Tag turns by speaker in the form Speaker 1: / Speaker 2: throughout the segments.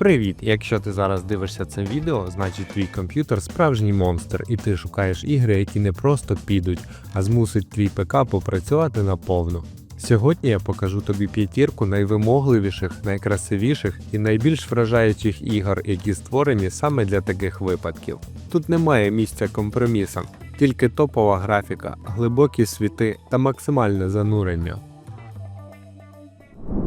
Speaker 1: Привіт! Якщо ти зараз дивишся це відео, значить твій комп'ютер справжній монстр, і ти шукаєш ігри, які не просто підуть, а змусить твій ПК попрацювати наповну. Сьогодні я покажу тобі п'ятірку найвимогливіших, найкрасивіших і найбільш вражаючих ігор, які створені саме для таких випадків. Тут немає місця компромісам, тільки топова графіка, глибокі світи та максимальне занурення.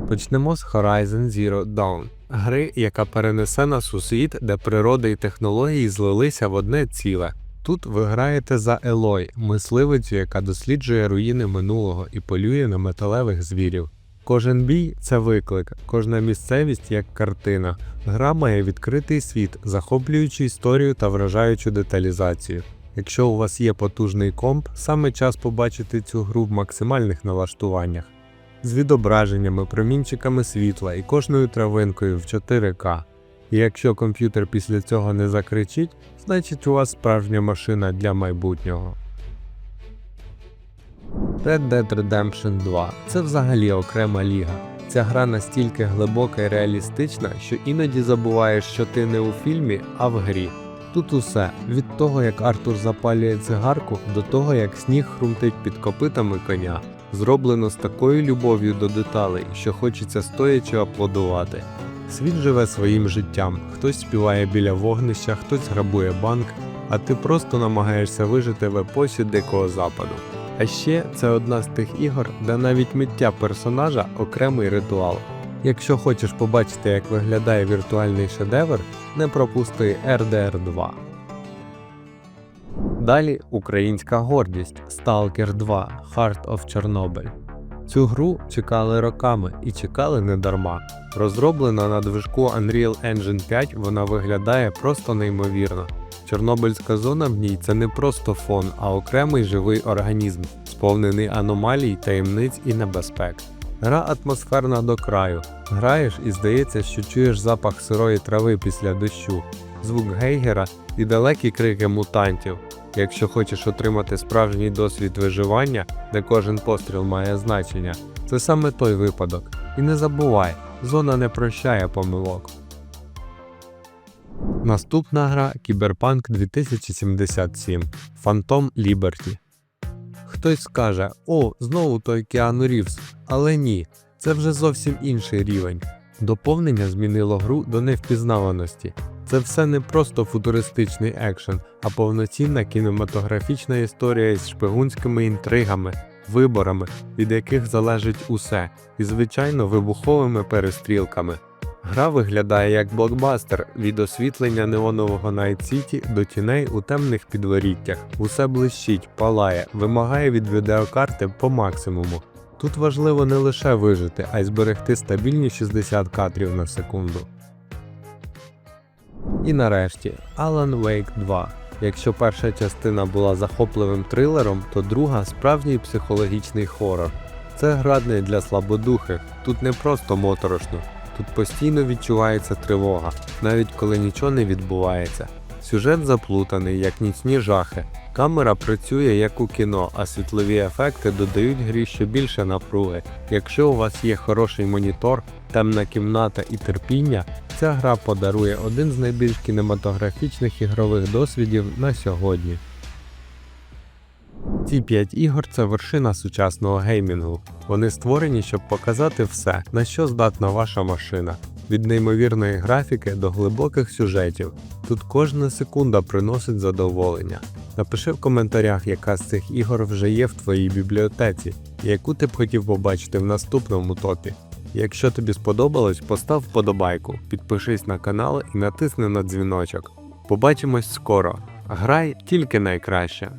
Speaker 1: Почнемо з Horizon Zero Dawn, гри, яка перенесе нас у світ, де природа і технології злилися в одне ціле. Тут ви граєте за Елой, мисливицю, яка досліджує руїни минулого і полює на металевих звірів. Кожен бій це виклик, кожна місцевість як картина. Гра має відкритий світ, захоплюючу історію та вражаючу деталізацію. Якщо у вас є потужний комп, саме час побачити цю гру в максимальних налаштуваннях з відображеннями, промінчиками світла і кожною травинкою в 4К. І якщо комп'ютер після цього не закричить, значить у вас справжня машина для майбутнього. Red Dead Redemption 2 це взагалі окрема ліга. Ця гра настільки глибока і реалістична, що іноді забуваєш, що ти не у фільмі, а в грі. Тут усе від того, як Артур запалює цигарку, до того, як сніг хрумтить під копитами коня, зроблено з такою любов'ю до деталей, що хочеться стоячи аплодувати. Світ живе своїм життям, хтось співає біля вогнища, хтось грабує банк, а ти просто намагаєшся вижити в епосі Дикого Западу. А ще це одна з тих ігор, де навіть миття персонажа окремий ритуал. Якщо хочеш побачити, як виглядає віртуальний шедевр, не пропусти RDR 2. Далі українська гордість Stalker 2 Heart of Chernobyl. Цю гру чекали роками і чекали не дарма. Розроблена на движку Unreal Engine 5, вона виглядає просто неймовірно. Чорнобильська зона в ній це не просто фон, а окремий живий організм, сповнений аномалій, таємниць і небезпек. Гра атмосферна до краю. Граєш і здається, що чуєш запах сирої трави після дощу, звук гейгера і далекі крики мутантів. Якщо хочеш отримати справжній досвід виживання, де кожен постріл має значення, це саме той випадок. І не забувай, зона не прощає помилок. Наступна гра Кіберпанк 2077 Phantom Liberty. Хтось скаже: О, знову той Кіану Рівз, але ні, це вже зовсім інший рівень. Доповнення змінило гру до невпізнаваності. Це все не просто футуристичний екшен, а повноцінна кінематографічна історія із шпигунськими інтригами, виборами, від яких залежить усе, і звичайно вибуховими перестрілками. Гра виглядає як блокбастер від освітлення неонового City до тіней у темних підворіттях. Усе блищить, палає, вимагає від відеокарти по максимуму. Тут важливо не лише вижити, а й зберегти стабільні 60 кадрів на секунду. І нарешті Alan Wake 2. Якщо перша частина була захопливим трилером, то друга справжній психологічний хорор. Це гра не для слабодухих, тут не просто моторошно, тут постійно відчувається тривога, навіть коли нічого не відбувається. Сюжет заплутаний, як нічні жахи. Камера працює як у кіно, а світлові ефекти додають грі ще більше напруги. Якщо у вас є хороший монітор, темна кімната і терпіння, ця гра подарує один з найбільш кінематографічних ігрових досвідів на сьогодні. Ці 5 ігор це вершина сучасного геймінгу. Вони створені, щоб показати все, на що здатна ваша машина. Від неймовірної графіки до глибоких сюжетів. Тут кожна секунда приносить задоволення. Напиши в коментарях, яка з цих ігор вже є в твоїй бібліотеці, і яку ти б хотів побачити в наступному топі. Якщо тобі сподобалось, постав вподобайку, підпишись на канал і натисни на дзвіночок. Побачимось скоро. Грай тільки найкраще.